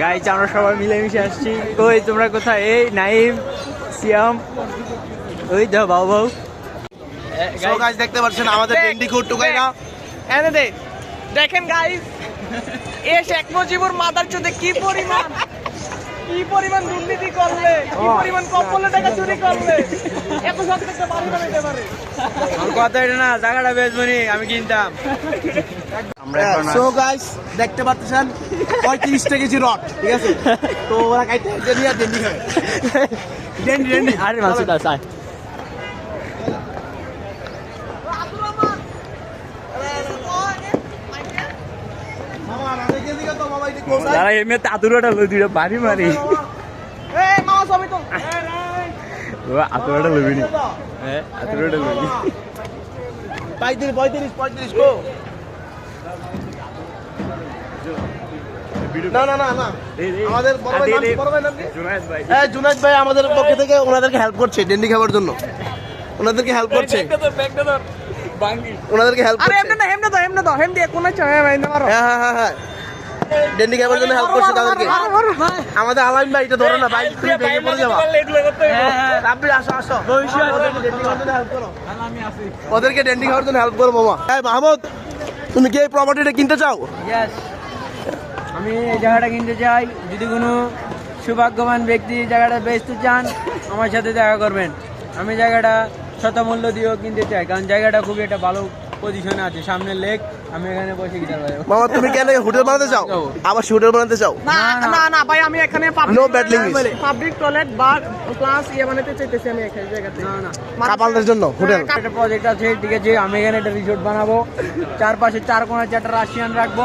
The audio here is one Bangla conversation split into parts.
গাইজ আমরা সবাই মিলেমিশে আসছি। ওই তোমরা কোথায়? এই নাইম সিয়াম। ওই দাও বাউ বাবু সো গাইজ দেখতে পাচ্ছেন আমাদের ডেন্ডি টুকাই না এনে দে। দেখেন গাইজ এ শেখ মুজিবুর মাদার চোদে কি পরিমাণ? কি পরিমাণ দুর্নীতি করলে? কি পরিমাণ কম্বলে টাকা চুরি করলে? এত একটা বাড়ি বানাইতে পারে। আমার কথা এটা না জায়গাটা বেচবনি আমি কিনতাম। আমরা সো গাইস দেখতে পাচ্ছেন পঁয়ত্রিশটা কেজি রড ঠিক আছে? তো ওরা নিয়ে আরে মাসুদ মামা আমাদের দিকে যারা এমনি আতুরাটা লই দুইটা বাড়ি মারি। আতুরাটা নি। হ্যাঁ আতুরাটা লইবি। পঁয়ত্রিশ পঁয়ত্রিশ পঁয়ত্রিশ গো না না না না। আমাদের? জুনায়েদ ভাই। পক্ষ থেকে ওনাদেরকে হেল্প করছে ডেন্ডি খাবার জন্য। ওনাদেরকে হেল্প করছে। ওনাদেরকে হেল্প আরে করছে। এমনে না এমনে দাও এমনে দাও এমনি কোন চায় ভাই না হ্যাঁ হ্যাঁ হ্যাঁ হ্যাঁ। ডেন্ডি খাবার জন্য হেল্প করছে তাদেরকে। আমাদের আলামিন ভাই এটা ধরো না ভাই তুমি ভেঙে পড়ে যাবা। আপনি আসো আসো। ওদেরকে ডেন্ডি খাওয়ার জন্য ওদেরকে ডেন্ডি খাওয়ার জন্য হেল্প করো মামা। হ্যাঁ মাহমুদ তুমি কি এই প্রপার্টিটা কিনতে চাও? ইয়েস আমি এই জায়গাটা কিনতে চাই। যদি কোনো সৌভাগ্যবান ব্যক্তি এই জায়গাটা বেচতে চান আমার সাথে দেখা করবেন। আমি জায়গাটা শতমূল্য দিয়েও কিনতে চাই কারণ জায়গাটা খুবই একটা ভালো পজিশনে আছে। সামনে লেক আমি এখানে বসে গিটার বাজাবো। মামা তুমি কেন হোটেল বানাতে চাও? আবার হোটেল বানাতে চাও? না না না। ভাই আমি এখানে language. পাবলিক টয়লেট বার প্লাস ইয়ে বানাতে চাইতেছি আমি এখানে জায়গাতে। না না। কাপালদের জন্য হোটেল। একটা প্রজেক্ট আছে ঠিক আছে আমি এখানে একটা রিসোর্ট বানাবো। চারপাশে চার কোণা চারটা রাশিয়ান রাখব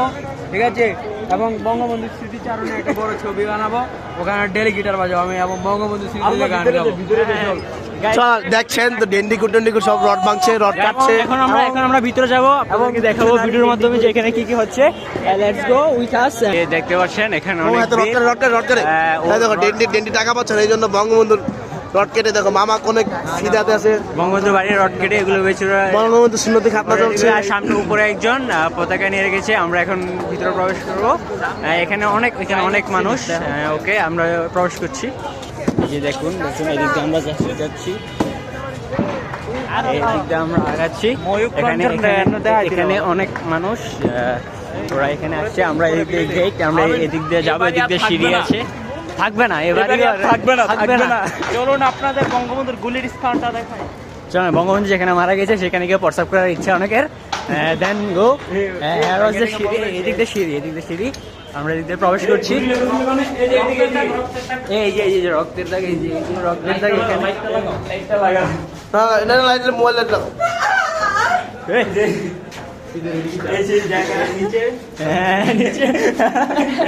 ঠিক আছে? এবং বঙ্গবন্ধু স্মৃতিচারণে একটা বড় ছবি বানাবো। ওখানে ডেলি গিটার বাজাবো আমি এবং বঙ্গবন্ধু স্মৃতিতে গান গাবো। দেখছেন তো ডেন্ডি কুট ডেন্ডি কুট সব রড ভাঙছে রড কাটছে। এখন আমরা এখন আমরা ভিতরে যাব এবং দেখাবো ভিডিওর মাধ্যমে যে এখানে কি কি হচ্ছে। লেটস গো উইথ আস দেখতে পাচ্ছেন এখানে এত রড করে রড করে হ্যাঁ, দেখো ডেন্ডি ডেন্ডি টাকা পাচ্ছে না এই জন্য বঙ্গবন্ধুর রড কেটে দেখো মামা কোনে সিধাতে আছে। বঙ্গবন্ধু বাড়ির রড কেটে এগুলো বেচুরা বঙ্গবন্ধু সুন্নতি খাতনা চলছে আর সামনে উপরে একজন পতাকা নিয়ে রেখেছে। আমরা এখন ভিতরে প্রবেশ করব। আহ, এখানে অনেক এখানে অনেক মানুষ। ওকে আমরা প্রবেশ করছি। যে দেখুন দেখুন এদিক দিয়ে আমরা যাচ্ছি যাচ্ছি দিয়ে আমরা আগাচ্ছি। এখানে অনেক মানুষ ওরা এখানে আসছে। আমরা এদিক দিয়ে গেট আমরা এদিক দিয়ে যাব এদিক দিয়ে সিঁড়ি আছে। থাকবে না এবারে থাকবে না থাকবে না। চলুন আপনাদের বঙ্গবন্ধুর গুলির স্থানটা দেখাই। চলো বঙ্গবন্ধু যেখানে মারা গেছে সেখানে গিয়ে প্রস্তাব করার ইচ্ছা অনেকের। দেন গো। সিঁড়ি এদিক দিয়ে সিঁড়ি এদিক দিয়ে সিঁড়ি। আমরা এদিক দিয়ে প্রবেশ করছি। এই যে এই যে রক্তের দাগ এই যে রক্তের দাগ এখানে। হ্যাঁ মোবাইল লাইট লাগাও এই যে- এই যে জায়গা নিচে। হ্যাঁ নিচে।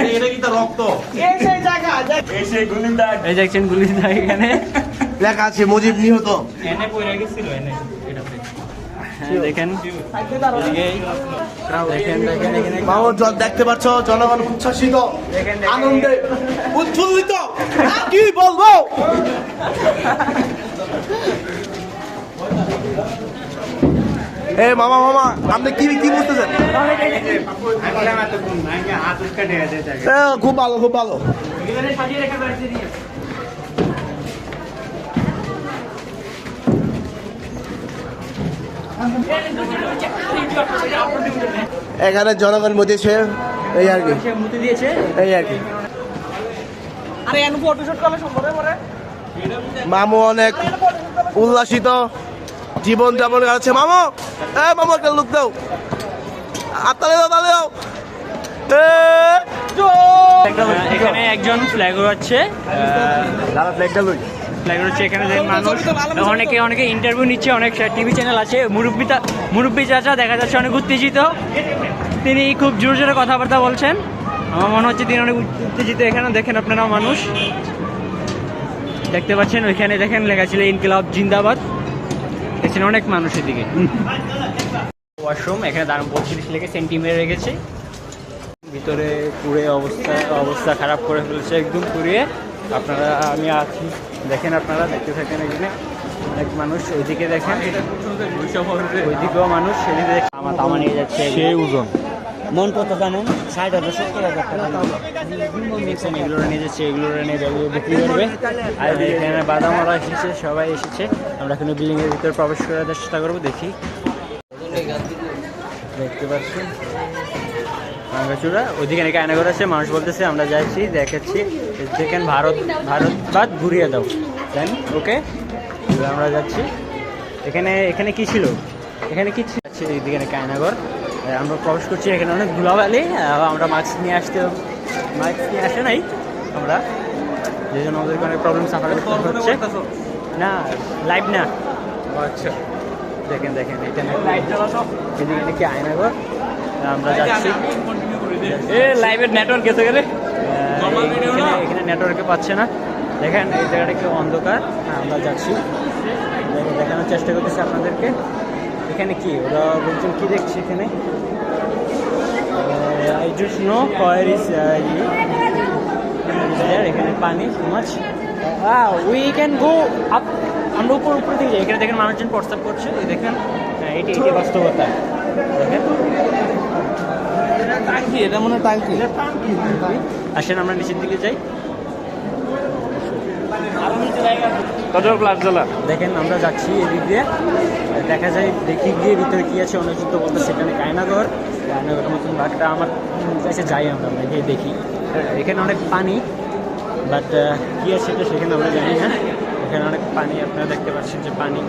এটা কি তো রক্ত? এই সেই জায়গা এই দেখছেন গুলির দাগ এখানে। লেখা আছে মুজিব নিহত। হ্যাঁ, দেখেন। জল দেখতে পাচ্ছ জনগণ উচ্ছ্বাসিত আনন্দে উচ্ছ্বসিত কি বলব? এ মামা মামা আপনি কি কি বুঝতেছেন? এ, খুব ভালো খুব ভালো। এখানে জনগণ মজেছে এই আর কি। সে মুতে দিয়েছে? এই আর কি। মামু অনেক উল্লাসিত জীবন যাপন আছে মামু এ মামু একটা লুক দাও। আর তালে দাও তালে দাও। এখানে একজন ফ্ল্যাগ উড়াচ্ছে। দাদা ফ্ল্যাগটা লই ফ্ল্যাগ উড়াচ্ছে এখানে যে মানুষ অনেকে অনেকে ইন্টারভিউ নিচ্ছে অনেক টিভি চ্যানেল আছে। মুরব্বী তা- মুরব্বী চাচা দেখা যাচ্ছে অনেক উত্তেজিত। তিনি খুব জোর জোরে কথাবার্তা বলছেন। আমার মনে হচ্ছে তিনি অনেক উত্তেজিত। এখানে দেখেন আপনারা মানুষ। দেখতে পাচ্ছেন ওইখানে দেখেন লেখা ছিল ইনকিলাব জিন্দাবাদ। দেখছেন অনেক মানুষ এদিকে। ওয়াশরুম এখানে দাঁড়ান বত্রিশ লেগে সেন্টিমিটার রেখেছে। ভিতরে পুড়ে অবস্থা অবস্থা খারাপ করে ফেলেছে একদম পুড়িয়ে। আপনারা আমি আছি। দেখেন আপনারা দেখতে থাকেন এখানে। অনেক মানুষ ওইদিকে দেখেন। ওইদিকেও মানুষ সেদিকে দেখেন। আমার তামা নিয়ে যাচ্ছে সেই ওজন। মন কত জানেন? ষাট হাজার সত্তর হাজার টাকা। দেখছেন এগুলো নিয়ে যাচ্ছে এগুলো নিয়ে যাবে বিক্রি করবে। আর এখানে বাদাম ওরা এসেছে সবাই এসেছে। আমরা এখন বিল্ডিং এর ভিতরে প্রবেশ করার চেষ্টা করব দেখি। দেখতে পাচ্ছি ভাঙ্গাচুরা। ওইদিকে নাকি আয়না করে আছে মানুষ বলতেছে আমরা যাচ্ছি দেখাচ্ছি দেখেন ভারত ভারত বাদ ঘুরিয়ে দাও। দেন ওকে আমরা যাচ্ছি। এখানে এখানে কি ছিল? এখানে কি ছিল? এইদিকে নাকি আয়নাগর আমরা প্রবেশ করছি এখানে অনেক ধুলাবালি। আমরা মাস্ক নিয়ে আসতে মাস্ক নিয়ে আসে নাই আমরা। যে জন্য আমাদেরকে অনেক প্রবলেম সাফার হচ্ছে। না লাইভ না। আচ্ছা। দেখেন দেখেন এখানে লাইট এদিকে নাকি আয়নাগর আমরা যাচ্ছি। এ লাইভের নেটওয়ার্ক গেছে গেলে এখানে নেটওয়ার্কে পাচ্ছে না। দেখেন এই জায়গাটা একটু অন্ধকার। হ্যাঁ, আমরা যাচ্ছি। দেখানোর চেষ্টা করতেছি আপনাদেরকে। এখানে কি? ওরা বলছেন কি দেখছি এখানে? আই জাস্ট নো কয়ার ইজ এখানে পানি মাছ উই ক্যান গো আপ আমরা উপর উপর দিকে যাই। এখানে দেখেন মানুষজন প্রস্তাব করছে। দেখেন হ্যাঁ, এটি এটি বাস্তবতা। দেখেন। টাঙ্কি এটা মনে হয় টাঙ্কি। আসেন আমরা নিচের দিকে যাই। দেখেন আমরা যাচ্ছি এদিক দিয়ে। দেখা যায় দেখি গিয়ে ভিতরে কি আছে অনেক যুদ্ধ বলতে সেখানে কায়নাগর। কায়নাগরের মতন বাঘটা আমার কাছে যাই আমরা আমরা গিয়ে দেখি। এখানে অনেক পানি বাট কি আছে এটা সেখানে আমরা জানি না। এখানে অনেক পানি আপনারা দেখতে পাচ্ছেন যে পানি।